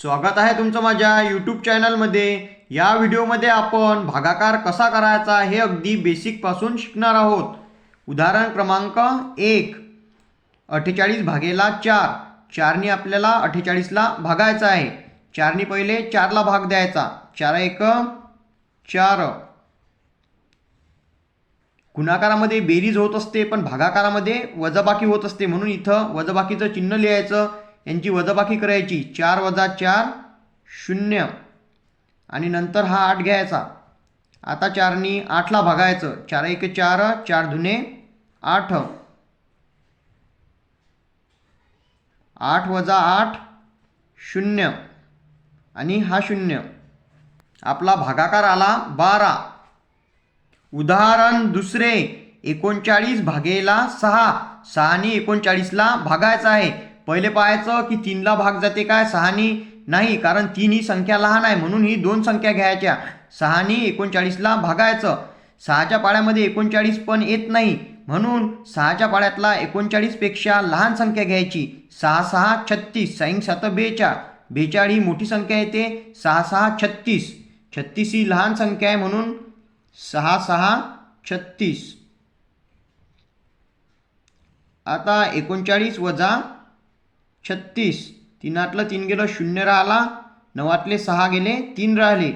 स्वागत आहे तुमचं माझ्या यूट्यूब चॅनलमध्ये या व्हिडिओमध्ये आपण भागाकार कसा करायचा हे अगदी बेसिकपासून शिकणार आहोत. उदाहरण क्रमांक एक. अठ्ठेचाळीस भागेला चार. चारनी आपल्याला अठ्ठेचाळीसला भागायचा आहे. चारनी पहिले चारला भाग द्यायचा. चार एक चार. गुणाकारामध्ये बेरीज होत असते पण भागाकारामध्ये वजाबाकी होत असते म्हणून इथं वजाबाकीचं चिन्ह लिहायचं. यांची वजाबाकी करायची. चार वजा चार शून्य. आणि नंतर हा आठ घ्यायचा. आता चारनी आठला भागायचं. चार एक चार चार धुने आठ. आठ वजा आठ शून्य. आणि हा शून्य. आपला भागाकार आला बारा. उदाहरण दुसरे. एकोणचाळीस भागेला सहा. सहानी एकोणचाळीसला भागायचं आहे. पहिले पाहायचं की तीनला भाग जाते काय? सहानी नाही कारण तीन ही संख्या लहान आहे म्हणून ही दोन संख्या घ्यायच्या. सहानी एकोणचाळीसला भागायचं. सहाच्या पाड्यामध्ये एकोणचाळीस पण येत नाही म्हणून सहाच्या पाड्यातला एकोणचाळीसपेक्षा लहान संख्या घ्यायची. सहा सहा छत्तीस साईन सात बेचाळ बेचाळ ही मोठी संख्या येते सहा सहा छत्तीस. छत्तीस ही लहान संख्या आहे म्हणून सहा सहा छत्तीस. आता एकोणचाळीस वजा छत्तीस. तीनातलं तीन गेलं शून्य राहिला. नवातले सहा गेले तीन राहिले.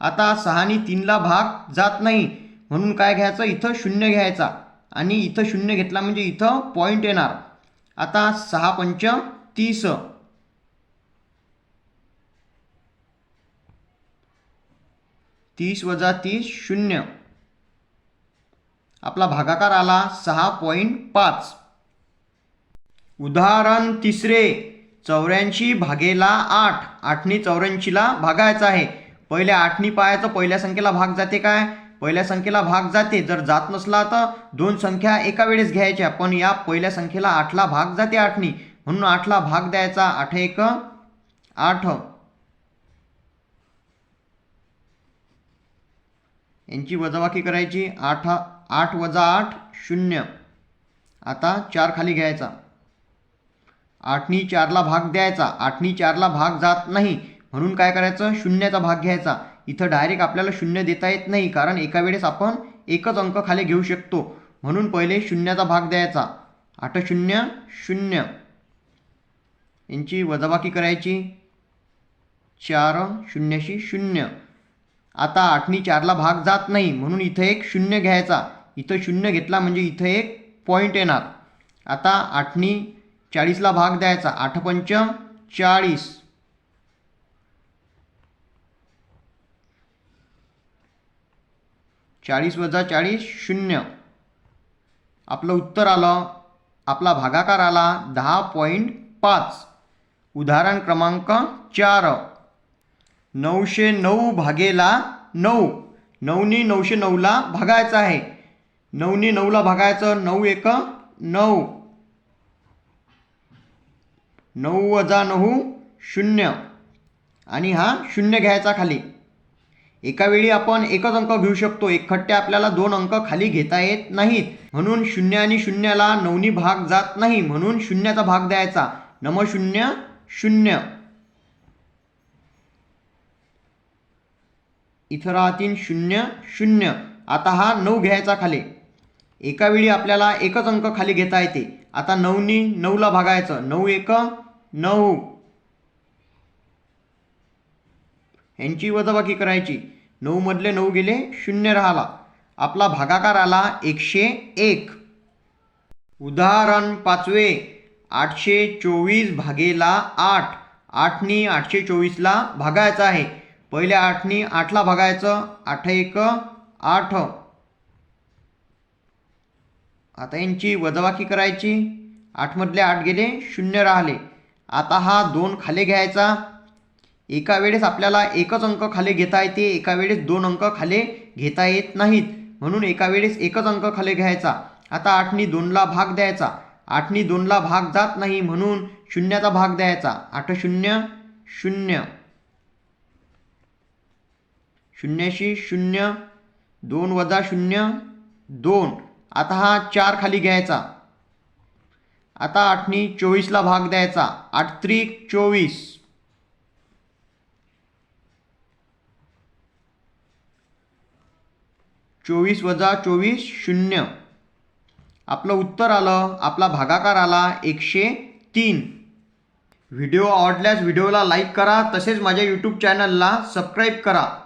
आता सहानी तीनला भाग जात नाही. म्हणून काय घ्यायचं? इथं शून्य घ्यायचा. आणि इथं शून्य घेतला म्हणजे इथं पॉईंट येणार. आता सहा पंच तीस. तीस वजा तीस शून्य. आपला भागाकार आला सहा पॉईंट पाच. उदाहरण तिसरे चौऱ्याऐंशी भागेला आठ. आठनी चौऱ्याऐंशीला भागायचं आहे. पहिल्या आठनी पाहायचं पहिल्या संख्येला भाग जाते काय? पहिल्या संख्येला भाग जाते. जर जात नसला तर दोन संख्या एका वेळेस घ्यायच्या पण या पहिल्या संख्येला आठला भाग जाते आठनी. म्हणून आठला भाग द्यायचा. आठ एक आठ. यांची वजाबाकी करायची. आठ आठ वजा आठ शून्य. आता चार खाली घ्यायचा. आठनी चारला भाग द्यायचा आठनी चारला भाग जात नाही. म्हणून काय करायचं? शून्याचा भाग घ्यायचा. इथं डायरेक्ट आपल्याला शून्य देता येत नाही कारण एका वेळेस आपण एकच अंक खाली घेऊ शकतो. म्हणून पहिले शून्याचा भाग द्यायचा. आठ शून्य शून्य. यांची वजाबाकी करायची. चार शून्यशी शून्य. आता आठनी चारला भाग जात नाही म्हणून इथं एक शून्य घ्यायचा. इथं शून्य घेतला म्हणजे इथं एक पॉईंट येणार. आता आठनी चाळीसला भाग द्यायचा. आठ पंच चाळीस. चाळीस वजा चाळीस शून्य. आपलं उत्तर आलं. आपला भागाकार आला. दहा पॉईंट पाच. उदाहरण क्रमांक चार. नऊशे नऊ भागेला नऊ. नऊनी नऊशे नऊला भागायचं आहे. नऊनी नऊला भागायचं. नऊ एक नऊ. नऊ वजा नऊ शून्य. आणि हा शून्य घ्यायचा खाली. एका वेळी आपण एकच अंक घेऊ शकतो. एकखट्टे आपल्याला दोन अंक खाली घेता येत नाहीत. म्हणून शून्य आणि शून्याला नऊनी भाग जात नाही. म्हणून शून्याचा भाग द्यायचा. नम शून्य शून्य. इथं राहतील शून्य शून्य. आता हा नऊ घ्यायचा खाली. एका वेळी आपल्याला एकच अंक खाली घेता येते. आता नऊनी नऊला भागायचं. नऊ एक नऊ. यांची वजाबाकी करायची. नऊ मधले नऊ गेले शून्य राहिला. आपला भागाकार आला एकशे एक. उदाहरण पाचवे. आठशे चोवीस भागेला आठ. आठनी आठशे चोवीसला भागायचं आहे. पहिल्या आठनी आठला भागायचं आठ एक आठ. आता यांची वजाबाकी करायची. आठमधले आठ गेले शून्य राहिले. आता हा दोन खाली घ्यायचा. एका वेळेस आपल्याला एकच अंक खाली घेता येते एका वेळेस दोन अंक खाली घेता येत नाहीत. म्हणून एका वेळेस एकच अंक खाली घ्यायचा. आता आठनी दोनला भाग द्यायचा. आठनी दोनला भाग जात नाही म्हणून शून्याचा भाग द्यायचा. आठ शून्य शून्य. शून्याशी शून्य दोन वजा शून्य दोन. आता हा चार खाली घ्यायचा. आता आठनी चोवीसला भाग द्यायचा. आठ त्रिक चोवीस. चोवीस वजा चोवीस शून्य. आपलं उत्तर आलं. आपला भागाकार आला एकशे तीन. व्हिडिओ आवडल्यास व्हिडिओला लाईक करा. तसेच माझ्या यूट्यूब चॅनलला सबस्क्राईब करा.